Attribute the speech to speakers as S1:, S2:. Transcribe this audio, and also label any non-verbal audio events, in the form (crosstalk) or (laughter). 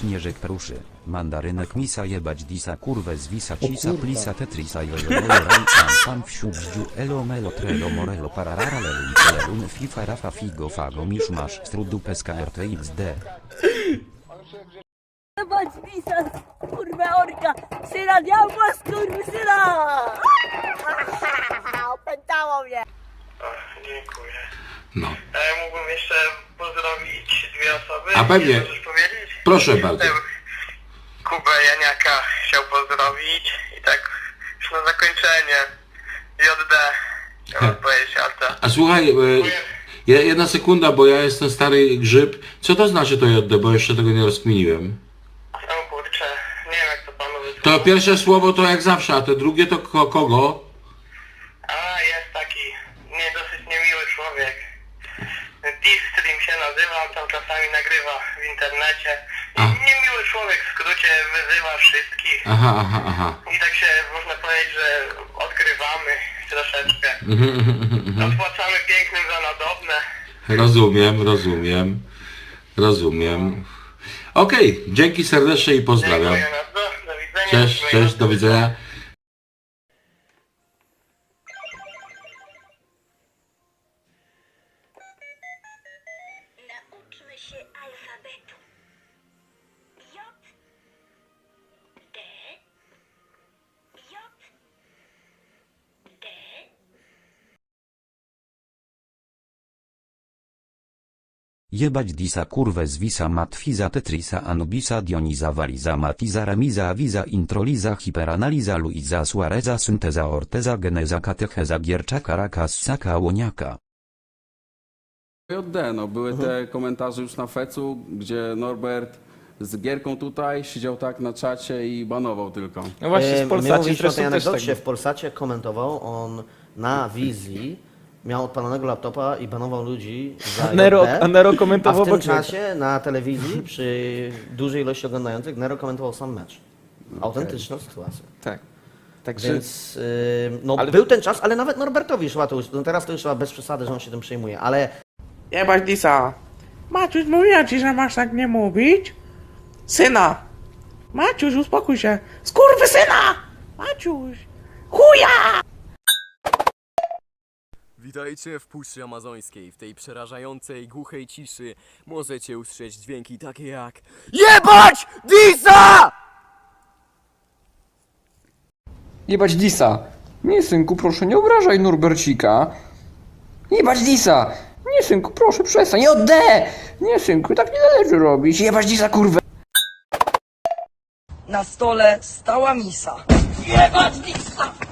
S1: Śnieżek pruszy, mandarynek misa jebać disa kurwę zwisa cisa plisa tetrisa jojo ran sam sam wsiu bździu elo melo trelo morelo pararara lelu lelun fifa rafa figo fago misz masz strudu peska rtxd
S2: Zobacz, Lisa, kurwa orka, syna diabła, skurwysyna! (laughs) Opętało mnie!
S3: Dziękuję.
S4: No.
S3: Ja mógłbym jeszcze pozdrowić dwie osoby.
S4: A pewnie. Proszę bardzo.
S3: Kubę Janiaka chciał pozdrowić i tak już na zakończenie JD.
S4: A słuchaj, e, je- jedna sekunda, bo ja jestem stary grzyb. Co to znaczy to JD, bo jeszcze tego nie rozkminiłem.
S3: O kurczę, nie wiem jak to panu
S4: To pierwsze słowo to jak zawsze, a te drugie to ko kogo?
S3: A, jest taki nie dosyć niemiły człowiek. Deepstream się nazywa, on tam czasami nagrywa w internecie. Człowiek w skrócie wyzywa wszystkich.
S4: Aha, aha, aha.
S3: I tak się można powiedzieć, że odkrywamy troszeczkę.
S4: Mhm, mhm, mhm, mhm.
S3: Odpłacamy pięknym za nadobne.
S4: Rozumiem, rozumiem. Rozumiem. Okej, dzięki serdecznie i pozdrawiam.
S3: Dziękuję bardzo. Do widzenia.
S4: Cześć,
S3: Miłego
S4: cześć, do widzenia.
S5: Nauczmy się alfabetu.
S1: Jebać disa kurwę zwisa matfiza tetrisa anubisa dioniza waliza matiza remiza awiza introliza hiperanaliza luiza suareza synteza orteza geneza katecheza giercza karakas saka łoniaka.
S6: JD, no były te komentarze już na fecu, gdzie Norbert z gierką tutaj siedział tak na czacie i banował tylko.
S7: No właśnie,
S8: E,
S7: z
S8: My
S7: Polsacie
S8: mówiliśmy o tej
S7: zresztą też
S8: anegdocie.
S7: tak.
S8: W Polsacie komentował on na wizji, miał odpalonego laptopa i banował ludzi za (laughs)
S7: Nero,
S8: JD.
S7: a Nero
S8: A
S7: komentował
S8: w tym
S7: obok niego.
S8: czasie na telewizji przy dużej ilości oglądających Nero komentował sam mecz. Autentyczną sytuację.
S7: Tak. Także
S8: Więc yy, no,
S7: Ale-
S8: był ten czas, ale nawet Norbertowi szła to już, no teraz to już chyba bez przesady, że on się tym przejmuje, ale
S9: Jebać Disa. Maciuś, mówiłem ci, że masz tak nie mówić. Syna. Maciuś, uspokój się. Skurwy syna! Maciuś. Chuja!
S10: Witajcie w Puszczy Amazońskiej. W tej przerażającej, głuchej ciszy możecie usłyszeć dźwięki takie jak JEBAĆ DISA!
S11: Jebać Disa. Nie, synku, proszę, nie obrażaj Norbercika. Jebać Disa. Nie, synku, proszę, przestań. Nie odde! Nie, synku, tak nie należy robić. Jebać Disa, kurwę.
S2: Na stole stała misa. Jebać Lisa!